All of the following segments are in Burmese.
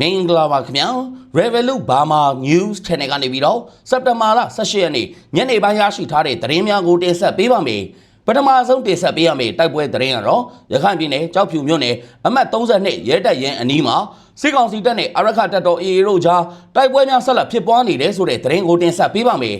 မင်္ဂလာပါခင်ဗျာ Revolut Burma News Channel ကနေပြီးတော့စက်တဘာလ18ရက်နေ့ညနေပိုင်းရရှိထားတဲ့သတင်းများကိုတင်ဆက်ပေးပါမယ်ပထမဆုံးတင်ဆက်ပေးရမယ့်တိုက်ပွဲသတင်းကတော့ရခိုင်ပြည်နယ်ကြောက်ဖြူမြို့နယ်အမှတ်32ရဲတပ်ရင်အနီးမှာစစ်ကောင်စီတပ်နဲ့အရခတပ်တော် AA တို့ကြားတိုက်ပွဲများဆက်လက်ဖြစ်ပွားနေတယ်ဆိုတဲ့သတင်းကိုတင်ဆက်ပေးပါမယ်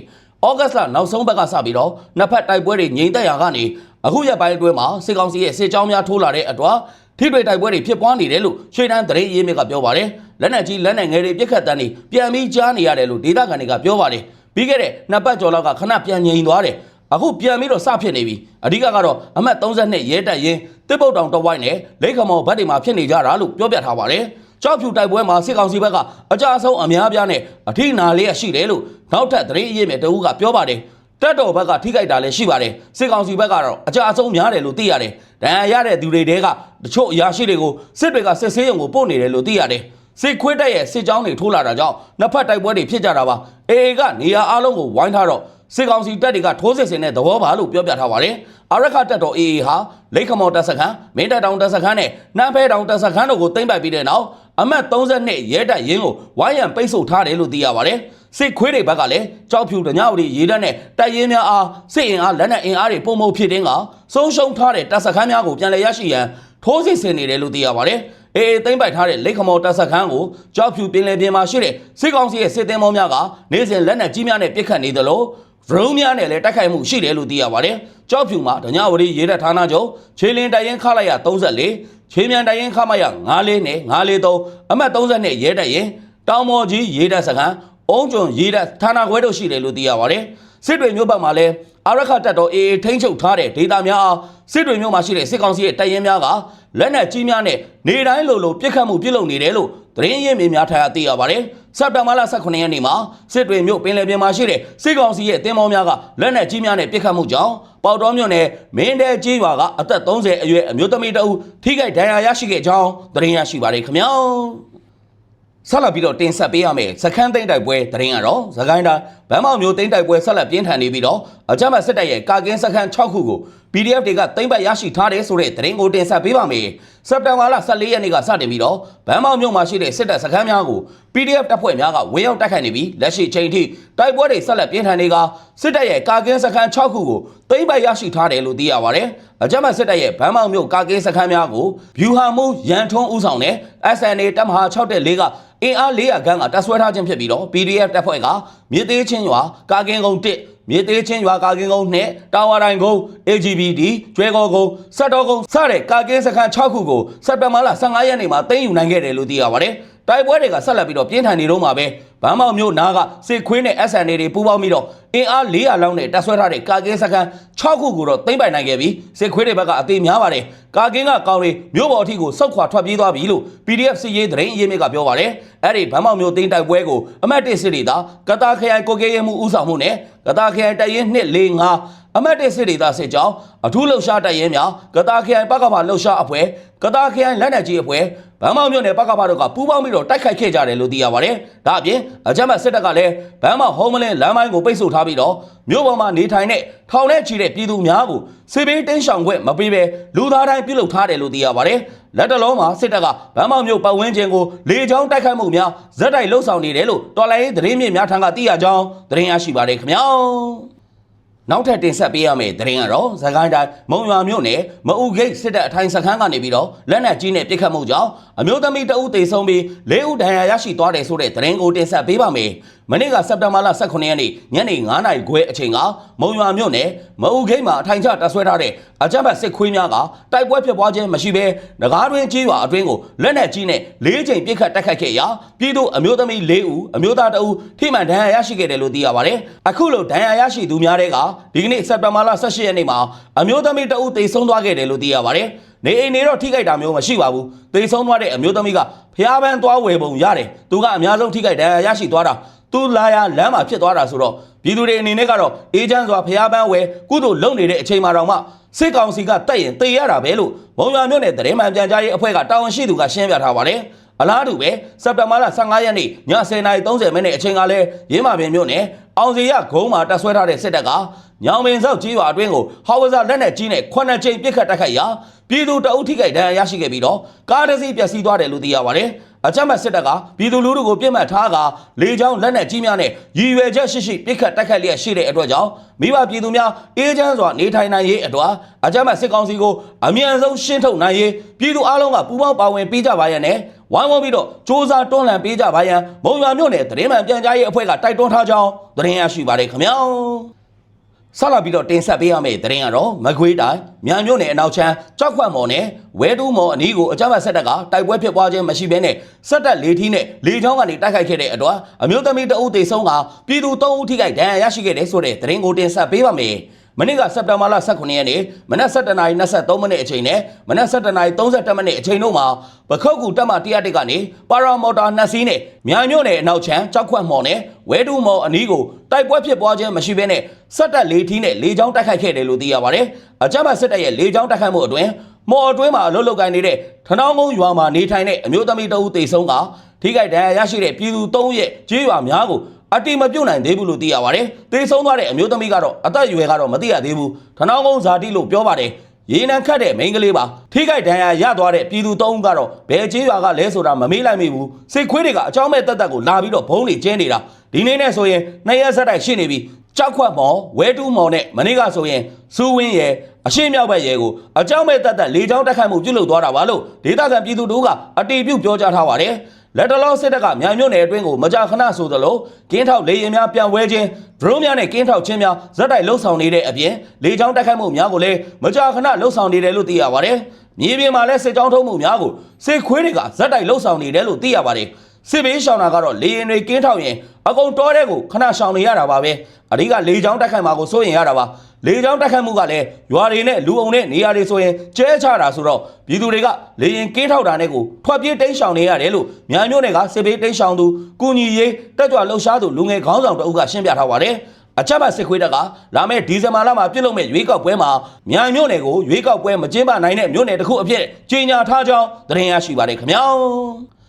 ဩဂတ်စ်လနောက်ဆုံးဘက်ကစပြီးတော့နှစ်ဖက်တိုက်ပွဲတွေငြိမ်သက်ရာကနေ အခုရက်ပိုင်းအတွင်းမှာစစ်ကောင်စီရဲ့စစ်ကြောင်းများထိုးလာတဲ့အတွက်ထိတွေ့တိုက်ပွဲတွေဖြစ်ပွားနေတယ်လို့ရှေ့တန်းသတင်းရင်းမြစ်ကပြောပါတယ်လက်နက်ကြီးလက်နက်ငယ်တွေပြစ်ခတ်တန်းတွေပြန်ပြီးကြားနေရတယ်လို့ဒေသခံတွေကပြောပါတယ်ပြီးခဲ့တဲ့နှစ်ပတ်ကျော်လောက်ကခဏပြန်ငြိမ်သွားတယ်အခုပြန်ပြီးတော့စဖြစ်နေပြီအဓိကကတော့အမှတ်32ရဲတပ်ရင်းတစ်ပုတ်တောင်တဝိုက်နဲ့လိတ်ခမော်ဘတ်တွေမှာဖြစ်နေကြတာလို့ပြောပြထားပါတယ်ကြောက်ဖြူတိုက်ပွဲမှာစစ်ကောင်စီဘက်ကအကြအဆုံးအများပြားနဲ့အထိနာလေးရရှိတယ်လို့နောက်ထပ်သတင်းအရေးမြစ်တအူးကပြောပါတယ် တက်တော်ဘက်ကထိခိုက်တာလည်းရှိပါတယ်စစ်ကောင်စီဘက်ကတော့အကြအဆုံးများတယ်လို့သိရတယ်ဒဏ်ရာရတဲ့သူတွေတဲကတချို့အရာရှိတွေကိုစစ်တွေကစစ်ဆေးရုံကိုပို့နေတယ်လို့သိရတယ်စစ်ခွေးတက်ရဲ့စစ်ကြောင်းတွေထိုးလာတာကြောင့်နှစ်ဖက်တိုက်ပွဲတွေဖြစ်ကြတာပါအေအေကနေရာအားလုံးကိုဝိုင်းထားတော့စစ်ကောင်စီတပ်တွေကထိုးစစ်ဆင်တဲ့သဘောပါလို့ပြောပြထားပါတယ်အရခတပ်တော်အေအေဟာလိတ်ခမော်တပ်စခန်းမင်းတပ်တောင်တပ်စခန်းနဲ့နှမ်းဖဲတောင်တပ်စခန်းတို့ကိုသိမ်းပိုက်ပြီးတဲ့နောက်အမတ်32ရဲတပ်ရင်းကိုဝိုင်းရံပိတ်ဆို့ထားတယ်လို့သိရပါတယ် စစ်ခွေးတွေဘက်ကလည်းကြောက်ဖြူတညဝတီရေတပ်နဲ့တပ်ရင်းများအားစစ်အင်အားလက်နက်အင်အားတွေပုံမဖြစ်တင်းကဆုံးရှုံးထားတဲ့တပ်စခန်းများကိုပြန်လည်ရရှိရန်ထိုးစစ်ဆင်နေတယ်လို့သိရပါတယ်အေအေသိမ့်ပိုက်ထားတဲ့လိတ်ခမော်တပ်စခန်းကိုကြောက်ဖြူပင်လယ်ပြင်မှာရှိတဲ့စစ်ကောင်စီရဲ့စစ်သည်မောများကနေ့စဉ်လက်နက်ကြီးများနဲ့ပစ်ခတ်နေသလိုဗရုံးများနဲ့လည်းတိုက်ခိုက်မှုရှိတယ်လို့သိရပါတယ်။ကြောက်ဖြူမှာဒညဝရီရေတပ်ဌာနချုပ်ခြေလင်းတိုင်ရင်ခလိုက်ရ34ခြေမြန်တိုင်ရင်ခမရ94နဲ့943အမှတ်30နဲ့ရဲတပ်ရင်တောင်မော်ကြီးရေတပ်စခန်း အုံးကျွန်းရေတပ်ဌာနခွဲတို့ရှိတယ်လို့သိရပါတယ်။စစ်တွေမျိုးဘက်မှာလည်းအာရခတပ်တော် AA ထိန်းချုပ်ထားတဲ့ဒေသများအားစစ်တွေမျိုးမှာရှိတဲ့စစ်ကောင်စီရဲ့တပ်ရင်းများကလက်နက်ကြီးများနဲ့နေတိုင်းလိုလိုပြစ်ခတ်မှုပြုလုပ်နေတယ်လို့သတင်းရင်းမြစ်များထပ်သိရပါတယ်။စက်တင်ဘာလ18ရက်နေ့မှာစစ်တွေမျိုးပင်လယ်ပြင်မှာရှိတဲ့စစ်ကောင်စီရဲ့တင်းမောများကလက်နက်ကြီးများနဲ့ပြစ်ခတ်မှုကြောင့်ပေါတော်မြို့နယ်မင်းတဲကြီးရွာကအသက်30အရွယ်အမျိုးသမီးတအုပ်ထိခိုက်ဒဏ်ရာရရှိခဲ့ကြောင်းသတင်းရရှိပါတယ်ခင်ဗျာ။ ဆက်လက်ပြီးတော့တင်ဆက်ပေးရမယ်စခန်းသိမ်းတိုက်ပွဲတရင်ကတော့သခိုင်းတိုင်းဗန်းမောက်မျိုးသိမ်းတိုက်ပွဲဆက်လက်ပြင်းထန်နေပြီးတော့ အကြမ်းဖက်စစ်တပ်ရဲ့ကာကင်းစခန်း6ခုကို PDF တွေကသိမ်းပိုက်ရရှိထားတယ်ဆိုတဲ့တရင်ကိုတင်ဆက်ပေးပါမယ်စက်တင်ဘာလ14ရက်နေ့ကစတင်ပြီးတော့ဗန်းမောက်မြို့မှာရှိတဲ့စစ်တပ်စခန်းများကို PDF တပ်ဖွဲ့များကဝင်းရောက်တိုက်ခိုက်နေပြီးလက်ရှိချိန်ထိတိုက်ပွဲတွေဆက်လက်ပြင်းထန်နေကစစ်တပ်ရဲ့ကာကင်းစခန်း6ခုကိုသိမ်းပိုက်ရရှိထားတယ်လို့သိရပါတယ်အကြမ်းဖက်စစ်တပ်ရဲ့ဗန်းမောက်မြို့ကာကင်းစခန်းများကိုဗျူဟာမှုရန်ထုံးဦးဆောင်တဲ့ SNA တပ်မဟာ6.4ကအင်အား400ခန်းကတပ်ဆွဲထားခြင်းဖြစ်ပြီးတော့ PDF တပ်ဖွဲ့ကမြေသေးချင်းရွာကာကင်းကုန်း1 မြေသေးချင်းရွာကာကင်းကုန်း2တာဝါတိုင်းကုန်း AGBD ကျွဲကောကုန်းစက်တော်ကုန်းစတဲ့ကာကင်းစခန်း6ခုကိုစက်တင်ဘာလ15ရက်နေ့မှာသိမ်းယူနိုင်ခဲ့တယ်လို့သိရပါတယ် တိုက်ပွဲတွေကဆက်လက်ပြီးတော့ပြင်းထန်နေတော့မှာပဲဗန်းမောက်မြို့နားကစစ်ခွေးနဲ့ SNA တွေပူးပေါင်းပြီးတော့အင်အား400လောက်နဲ့တပ်ဆွဲထားတဲ့ကာကင်းစခန်း6ခုကိုတော့သိမ်းပိုက်နိုင်ခဲ့ပြီးစစ်ခွေးတွေဘက်ကအသေးများပါတယ်ကာကင်းကကောင်တွေမြို့ပေါ်အထိကိုစောက်ခွာထွက်ပြေးသွားပြီလို့ PDF စစ်ရေးသတင်းအရေးမြစ်ကပြောပါတယ်အဲ့ဒီဗန်းမောက်မြို့သိမ်းတိုက်ပွဲကိုအမတ်တစ်စစ်ဒေသကတာခရိုင်ကိုကေရဲမှုဦးဆောင်မှုနဲ့ကတာခရိုင်တရင်245 အမတ်တစ်စစ်ဒေသစစ်ကြောင်းအထူးလှုပ်ရှားတပ်ရင်းများကတာခရိုင်ပကဖလှုပ်ရှားအဖွဲ့ကတာခရိုင်လက်နက်ကြီးအဖွဲ့ဗန်းမောက်မြို့နယ်ပကဖတို့ကပူးပေါင်းပြီးတော့တိုက်ခိုက်ခဲ့ကြတယ်လို့သိရပါတယ်။ဒါအပြင်အကြမ်းဖက်စစ်တပ်ကလည်းဗန်းမောက်ဟုံးမလင်းလမ်းမိုင်းကိုပိတ်ဆို့ထားပြီးတော့မြို့ပေါ်မှာနေထိုင်တဲ့ထောင်ထဲချီတဲ့ပြည်သူများကိုစစ်ဘေးတင်းရှောင်ခွင့်မပေးဘဲလူသားတိုင်းပြုလုပ်ထားတယ်လို့သိရပါတယ်။လက်တလုံးမှာစစ်တပ်ကဗန်းမောက်မြို့ပတ်ဝန်းကျင်ကိုလေကြောင်းတိုက်ခိုက်မှုများဇက်တိုက်လှုပ်ဆောင်နေတယ်လို့တော်လိုင်းရေးသတင်းမြစ်များထံကသိရကြောင်းသတင်းရရှိပါတယ်ခင်ဗျာ။ နောက်ထပ်တင်ဆက်ပေးရမယ့်သတင်းကတော့ဇကိုင်းတိုင်းမုံရွာမြို့နယ်မအူဂိတ်စစ်တပ်အထိုင်စခန်းကနေပြီးတော့လက်နက်ကြီးနဲ့ပစ်ခတ်မှုကြောင့်အမျိုးသမီးတအုပ်သေဆုံးပြီး၄ဦးဒဏ်ရာရရှိသွားတယ်ဆိုတဲ့သတင်းကိုတင်ဆက်ပေးပါမယ်။မနေ့ကစက်တင်ဘာလ18ရက်နေ့ညနေ9:00နာရီခွဲအချိန်ကမုံရွာမြို့နယ်မအူဂိတ်မှာအထိုင်ချတပ်ဆွဲထားတဲ့အကြမ်းဖက်စစ်ခွေးများကတိုက်ပွဲဖြစ်ပွားခြင်းမရှိဘဲငကားတွင်ကြီးရွာအတွင်းကိုလက်နက်ကြီးနဲ့၄ချိန်ပစ်ခတ်တိုက်ခတ်ခဲ့ရာပြည်သူအမျိုးသမီး၄ဦးအမျိုးသားတအုပ်ထိမှန်ဒဏ်ရာရရှိခဲ့တယ်လို့သိရပါတယ်။အခုလိုဒဏ်ရာရရှိသူများတဲ့ကဒီကနေ့စက်တင်ဘာလ18ရက်နေ့မှာအမျိုးသမီးတအုပ်သေဆုံးသွားခဲ့တယ်လို့သိရပါတယ်။နေအိမ်နေတော့ထိခိုက်တာမျိုးမရှိပါဘူး။သေဆုံးသွားတဲ့အမျိုးသမီးကဖျားပန်းသွားဝယ်ပုံရတယ်။သူကအများဆုံးထိခိုက်ဒဏ်ရာရရှိသွားတာ။သူလာရလမ်းမှာဖြစ်သွားတာဆိုတော့ပြည်သူတွေအနေနဲ့ကတော့အေဂျင့်စွာဖျားပန်းဝယ်ကုသိုလ်လုပ်နေတဲ့အချိန်မှာတော့မှစစ်ကောင်စီကတက်ရင်တေရတာပဲလို့မုံရွာမြို့နယ်တရင်မှန်ပြန်ကြားရေးအဖွဲ့ကတာဝန်ရှိသူကရှင်းပြထားပါတယ်။အလားတူပဲစက်တဘာလ15ရက်နေ့ည10:30မိနစ်အချိန်ကလည်းရင်းမာပင်မြို့နယ်အောင်စီရဂုံးမှာတပ်ဆွဲထားတဲ့စစ်တပ်က ညောင်ပင်ဆောက်ကြီးရွာအတွင်းကိုဟောက်ဝဇာလက်နက်ကြီးနဲ့ခုနှစ်ကြိမ်ပစ်ခတ်တိုက်ခိုက်ရာပြည်သူတအုပ်ထိခိုက်ဒဏ်ရာရရှိခဲ့ပြီးတော့ကားတစ်စီးပျက်စီးသွားတယ်လို့သိရပါတယ်အကြမ်းဖက်စစ်တပ်ကပြည်သူလူထုကိုပြစ်မှတ်ထားကလေကြောင်းလက်နက်ကြီးများနဲ့ရည်ရွယ်ချက်ရှိရှိပြစ်ခတ်တိုက်ခတ်လျက်ရှိတဲ့အတွက်ကြောင့်မိဘပြည်သူများအေးချမ်းစွာနေထိုင်နိုင်ရေးအတွက်အကြမ်းဖက်စစ်ကောင်စီကိုအမြန်ဆုံးရှင်းထုတ်နိုင်ရေးပြည်သူအလုံးကပူးပေါင်းပါဝင်ပေးကြပါရန်နဲ့ဝိုင်းဝန်းပြီးတော့စ조사တွန်းလှန်ပေးကြပါရန်မုံရွာမြို့နယ်သတင်းမှန်ပြန်ကြားရေးအဖွဲ့ကတိုက်တွန်းထားကြောင်းသတင်းရရှိပါတယ်ခင်ဗျာ ဆက်လာပြီးတော့တင်ဆက်ပေးရမယ့်သတင်းကတော့မကွေးတိုင်းမြန်မြို့နယ်အနောက်ချမ်းကြောက်ခွတ်မော်နဲ့ဝဲတူးမော်အနီးကိုအကြမ်းဖက်ဆက်တပ်ကတိုက်ပွဲဖြစ်ပွားခြင်းမရှိဘဲနဲ့ဆက်တပ်လေးထီးနဲ့လေချောင်းကနေတိုက်ခိုက်ခဲ့တဲ့အတွက်အမျိုးသမီးတအုပ်သေဆုံးကပြည်သူ၃ဦးထိခိုက်ဒဏ်ရာရရှိခဲ့တဲ့ဆိုတဲ့သတင်းကိုတင်ဆက်ပေးပါမယ်။ မနေ့ကစက်တင်ဘာလ18ရက်နေ့မနက်7:23မိနစ်အချိန်နဲ့မနက်7:32မိနစ်အချိန်တို့မှာပခုတ်ကူတက်မ101ကနေပါရာမော်တာနှစ်စီးနဲ့မြန်မြို့နယ်အနောက်ချမ်းကြောက်ခွတ်မော်နဲ့ဝဲတူးမော်အနီးကိုတိုက်ပွဲဖြစ်ပွားခြင်းမရှိဘဲနဲ့ဆက်တပ်လေးထီးနဲ့လေချောင်းတိုက်ခိုက်ခဲ့တယ်လို့သိရပါတယ်။အကြမ်းဖက်စစ်တပ်ရဲ့လေချောင်းတိုက်ခိုက်မှုအတွင်းမော်အတွင်းမှာအလုတ်လုတ်ကိုင်းနေတဲ့ထနောင်းကုန်းရွာမှာနေထိုင်တဲ့အမျိုးသမီးတဦးသေဆုံးကထိခိုက်ဒဏ်ရာရရှိတဲ့ပြည်သူ၃ဦးရဲ့ကြေးရွာများကို အတိမပြုတ်နိုင်သေးဘူးလို့သိရပါတယ်။သေဆုံးသွားတဲ့အမျိုးသမီးကတော့အသက်အရွယ်ကတော့မသိရသေးဘူး။ထနောင်းကုန်းဇာတိလို့ပြောပါတယ်။ရေနံခတ်တဲ့မိန်းကလေးပါထိခိုက်ဒဏ်ရာရသွားတဲ့ပြည်သူ၃ဦးကတော့ဘယ်ကြေးရွာကလဲဆိုတာမမေးလိုက်မိဘူးစိတ်ခွေးတွေကအကြောင်းမဲ့တက်တက်ကိုလာပြီးတော့ဘုံတွေကျင်းနေတာဒီနေ့နဲ့ဆိုရင်နှစ်ရက်ဆက်တိုက်ရှိနေပြီကြောက်ခွက်မော်ဝဲတူးမော်နဲ့မနေ့ကဆိုရင်စူးဝင်းရဲ့အရှိမြောက်ဘက်ရဲကိုအကြောင်းမဲ့တက်တက်လေချောင်းတက်ခတ်မှုပြုလုပ်သွားတာပါလို့ဒေသခံပြည်သူတို့ကအတေပြုတ်ပြောကြားထားပါတယ် လက်တလောစစ်တပ်ကမြန်မြို့နယ်အတွင်းကိုမကြာခဏဆိုသလိုကင်းထောက်လေရင်များပြန်ဝဲခြင်းဒရုန်းများနဲ့ကင်းထောက်ခြင်းများဇက်တိုက်လှုပ်ဆောင်နေတဲ့အပြင်လေချောင်းတက်ခတ်မှုများကိုလည်းမကြာခဏလှုပ်ဆောင်နေတယ်လို့သိရပါတယ်မြေပြင်မှာလည်းစစ်ကြောင်းထုံးမှုများကိုစစ်ခွေးတွေကဇက်တိုက်လှုပ်ဆောင်နေတယ်လို့သိရပါတယ် စစ်ဘေးရှောင်တာကတော့လေရင်တွေကင်းထောက်ရင်အကုန်တောတဲ့ကိုခဏရှောင်နေရတာပါပဲအဓိကလေချောင်းတက်ခတ်မှာကိုစိုးရင်ရတာပါလေချောင်းတက်ခတ်မှုကလည်းရွာတွေနဲ့လူအုံနဲ့နေရာတွေဆိုရင်ကျဲချတာဆိုတော့ပြည်သူတွေကလေရင်ကင်းထောက်တာနဲ့ကိုထွက်ပြေးတိမ်းရှောင်နေရတယ်လို့မြန်မျိုးနယ်ကစစ်ဘေးတိမ်းရှောင်သူကုညီရေးတက်ကြွလှုပ်ရှားသူလူငယ်ခေါင်းဆောင်တအုပ်ကရှင်းပြထားပါတယ်အချက်ပတ်စစ်ခွေးတပ်ကလာမယ့်ဒီဇင်ဘာလမှာပြုလုပ်မယ့်ရွေးကောက်ပွဲမှာမြန်မြို့နယ်ကိုရွေးကောက်ပွဲမကျင်းပနိုင်တဲ့မြို့နယ်တစ်ခုအဖြစ်ကြေညာထားကြောင်းသတင်းရရှိပါတယ်ခင်ဗျာ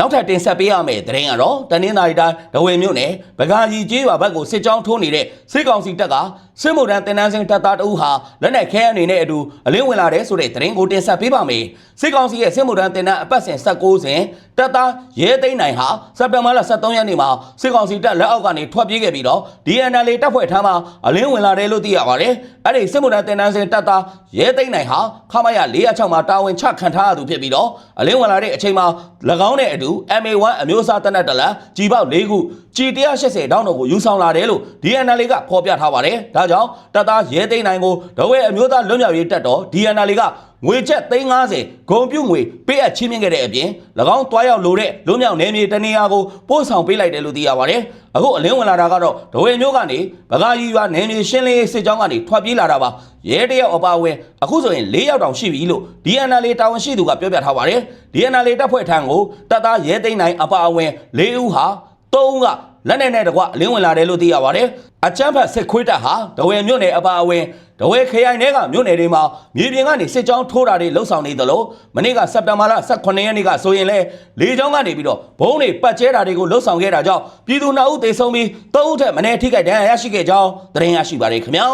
နောက်ထပ်တင်ဆက်ပေးရမယ့်သတင်းကတော့တနင်္သာရီတိုင်းဒဝေမြို့နယ်ဗကာကြီးကျေးရွာဘက်ကိုစစ်ကြောင်းထိုးနေတဲ့စစ်ကောင်စီတပ်ကစစ်မှုထမ်းတင်နန်းစင်တပ်သားတအုပ်ဟာလက်နက်ခဲအနေနဲ့အတူအလင်းဝင်လာတဲ့ဆိုတဲ့သတင်းကိုတင်ဆက်ပေးပါမယ်စစ်ကောင်စီရဲ့စစ်မှုထမ်းတင်နန်းအပတ်စဉ်16စဉ်တပ်သားရဲသိန်းနိုင်ဟာစက်တင်ဘာလ23ရက်နေ့မှာစစ်ကောင်စီတပ်လက်အောက်ကနေထွက်ပြေးခဲ့ပြီးတော့ DNL တပ်ဖွဲ့ထမ်းမှာအလင်းဝင်လာတယ်လို့သိရပါတယ်အဲ့ဒီစစ်မှုထမ်းတင်နန်းစင်တပ်သားရဲသိန်းနိုင်ဟာခမရ406မှာတာဝန်ချခံထားရသူဖြစ်ပြီးတော့အလင်းဝင်လာတဲ့အချိန်မှာ၎င်းနဲ့အတူ MA1 အမျိုးအစားတပ်နက်တလက်ကြီးပေါက်၄ခုကြီး180တောင်းတို့ကိုယူဆောင်လာတယ်လို့ DNL ကဖော်ပြထားပါတယ်ဒါကြောင့်တပ်သားရဲသိန်းနိုင်ကိုဒဝဲအမျိုးသားလွတ်မြောက်ရေးတပ်တော် DNL က ငွေချက်350ဂုံပြုတ်ငွေပေးအပ်ချင်းမြင့်ခဲ့တဲ့အပြင်၎င်းတွားရောက်လိုတဲ့လွတ်မြောက်နယ်မြေတနေရာကိုပို့ဆောင်ပေးလိုက်တယ်လို့သိရပါတယ်။အခုအလင်းဝင်လာတာကတော့ဒဝဲမျိုးကနေဗကာကြီးရွာနယ်မြေရှင်းလင်းရေးစစ်ကြောင်းကနေထွက်ပြေးလာတာပါ။ရဲတယောက်အပါအဝင်အခုဆိုရင်၄ယောက်တောင်ရှိပြီလို့ DNL တာဝန်ရှိသူကပြောပြထားပါတယ်။ DNL တပ်ဖွဲ့ထံကိုတပ်သားရဲသိန်းနိုင်အပါအဝင်၄ဦးဟာ၃ဦးက လက်နက်နဲ့တကွအလင်းဝင်လာတယ်လို့သိရပါတယ်။အချမ်းဖတ်စစ်ခွေးတပ်ဟာဒဝဲမြို့နယ်အပါအဝင်ဒဝဲခရိုင်တွေကမြို့နယ်တွေမှာမြေပြင်ကနေစစ်ကြောင်းထိုးတာတွေလှုပ်ဆောင်နေသလိုမနေ့ကစက်တင်ဘာလ18ရက်နေ့ကဆိုရင်လေလေကြောင်းကနေပြီးတော့ဘုံတွေပတ်ကျဲတာတွေကိုလှုပ်ဆောင်ခဲ့တာကြောင့်ပြည်သူနှစ်ဦးသေဆုံးပြီးသုံးဦးထက်မနည်းထိခိုက်ဒဏ်ရာရရှိခဲ့ကြောင်းသတင်းရရှိပါတယ်ခင်ဗျာ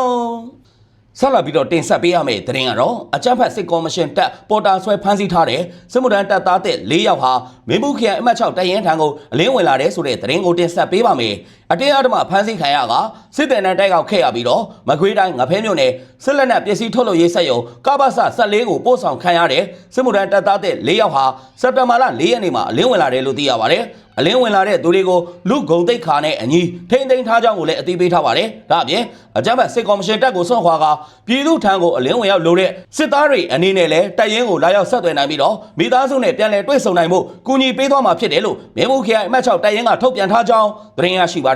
ဆက်လက်ပြီးတော့တင်ဆက်ပေးရမယ့်သတင်းကတော့အကြမ်းဖက်စစ်ကော်မရှင်တပ်ပေါ်တာဆွဲဖမ်းဆီးထားတဲ့စစ်မှုထမ်းတပ်သားတဲ့၄ယောက်ဟာမင်းဘူးခရိုင်အမှတ်6တရင်ထံကိုအလင်းဝင်လာတဲ့ဆိုတဲ့သတင်းကိုတင်ဆက်ပေးပါမယ်။အတင်းအဓမ္မဖမ်းဆီးခံရကစစ်တပ်နဲ့တိုက်ကောက်ခဲ့ရပြီးတော့မကွေးတိုင်းငဖဲမြို့နယ်စစ်လက်နက်ပစ္စည်းထုတ်လုပ်ရေးစက်ရုံကပ္ပစ14ကိုပို့ဆောင်ခံရတဲ့စစ်မှုထမ်းတပ်သားတဲ့၄ယောက်ဟာစက်တဘာလ4ရက်နေ့မှာအလင်းဝင်လာတယ်လို့သိရပါတယ်။အလင်းဝင်လာတဲ့သူတွေကိုလူဂုံတိတ်ခါနဲ့အညီထိမ့်သိမ်းထားကြောင်းကိုလည်းအသိပေးထားပါတယ်။ဒါအပြင်အကြမ်းဖက်စစ်ကော်မရှင်တပ်ကိုဆွန့်ခွာကပြည်သူထံကိုအလင်းဝင်ရောက်လိုတဲ့စစ်သားတွေအနေနဲ့လည်းတပ်ရင်းကိုလာရောက်ဆက်သွယ်နိုင်ပြီးတော့မိသားစုနဲ့ပြန်လည်တွေ့ဆုံနိုင်မှုကူညီပေးသွားမှာဖြစ်တယ်လို့မင်းဘူးခရိုင်အမှတ်6တပ်ရင်းကထုတ်ပြန်ထားကြောင်းသတင်းရရှိပါတယ်